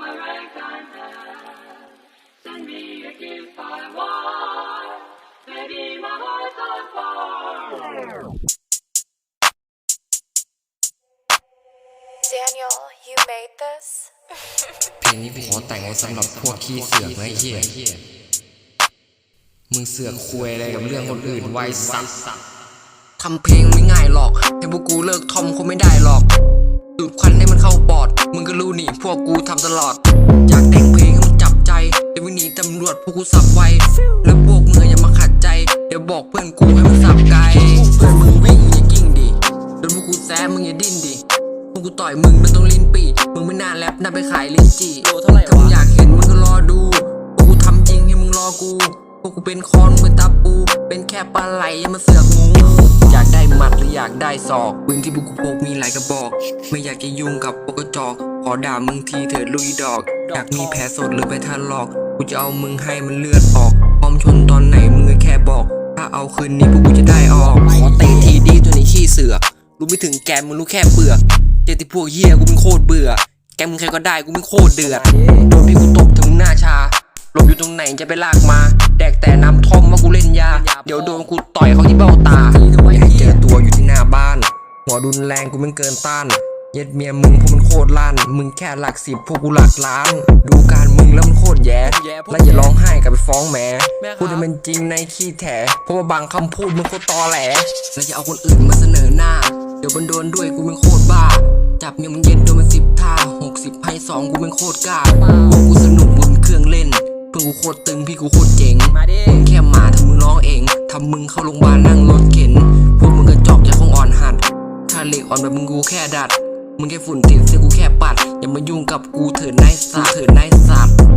my right hand Send me a gift I want. Maybe my heart's on fire. Daniel, you made this? เพลงนี้ขอแต่งไว้สำหรับพวกขี้เสือกไอ้เหี้ยมึงเสือกคุยอะไรกับเรื่องคนอื่นไว้สัตทำเพลงไม่ง่ายหรอก ให้พวกกูเลิกทอมคงไม่ได้หรอกดูดควันให้มันเข้าปอด มึงก็รู้ วกกูทำตลอด อยากแต่งเพลงให้มันจับใจ เดี๋ยววิ่งหนีตำรวจพวกกูสับไว แล้วพวกมึงอย่ามาขัดใจ เดี๋ยวบอกเพื่อนกูให้มันสับไกลเพื่อนมึงวิ่งมึงอย่ากิ้งดิโดนพวกกูแซะมึงอย่าดิ้นดิพวกกูต่อยมึงมันต้องลิ้นปีมึงไม่น่าแรปน่าไปขายลิ้นจี่โลเท่าไหร่วะถ้ามึงอยากเห็นมึงก็รอดู พวกกูทำจริงให้มึงรอกู พวกกูเป็นคอนมึงเป็นตาปู เป็นแค่ปลาไหลอย่ามาเสือกงูอยากได้หมัดหรืออยากได้ศอกปืนที่พวกกูพกมีหลายกระบอก ไม่อยากจะยุ่งกับพวกกระจอก ขอด่ามึงทีเถิดลุยดอก อยากมีแผลสดหรือไปทันหลอก กูจะเอามึงให้มันเลือดออกพร้อมชนตอนไหนมึงก็แค่บอก ถ้าเอาคืนนี้พวกกูจะได้ออก ขอเตะทีดีตัวนี้ขี้เสือกรู้ไม่ถึงแกมึงรู้แค่เปลือกเจอที่พวกเหี้ยกูเป็นโคตรเบื่อ แกมึงใครก็ได้กูเป็นโคตรเดือด โดนพี่กูตบถึงหน้าชาหลบอยู่ตรงไหนจะไปลากมา แดกแต่น้ำท่อมว่ากูเล่นยา เดี๋ยวโดนกูต่อยเขาที่เบ้าตาอย่าให้เจอตัวอยู่ที่หน้าบ้าน หัวรุนแรงกูมันเกินต้าน เย็ดเมียมึงพวกมันโคตรลั่น มึงแค่หลักสิบพวกกูหลักล้าน ดูการมึงแล้วมันโคตรแย่และอย่าร้องไห้กลับไปฟ้องแหม่พูดให้มันจริงในขี้แถเพราะว่าบางคำพูดมึงโคตรตอแหลและอย่าเอาคนอื่นมาเสนอหน้า เดี๋ยวมันโดนด้วยกูเป็นโคตรบ้า จับเมียมึงเย็นโดนมันสิบท่าหกสิบให้สองกูเป็นโคตรกล้าพวกกูสนุกบนเครื่องเล่นเพื่อนกูโคตรตึงพี่กูโคตรเจ๋งมาดิมึงแค่หมาถ้ามึงร้องเองทำมึงเข้าโรงพยาบาลนั่งรถเข็นพวกมึงกระจอกจะคงอ่อนหัดถ้าเหล็กอ่อนแบบมึงกูแค่ดัด มึงแค่ฝุ่นติดเสื้อกูแค่ปัด อย่ามายุ่งกับกูเถิดนายสามเถิดนายสาม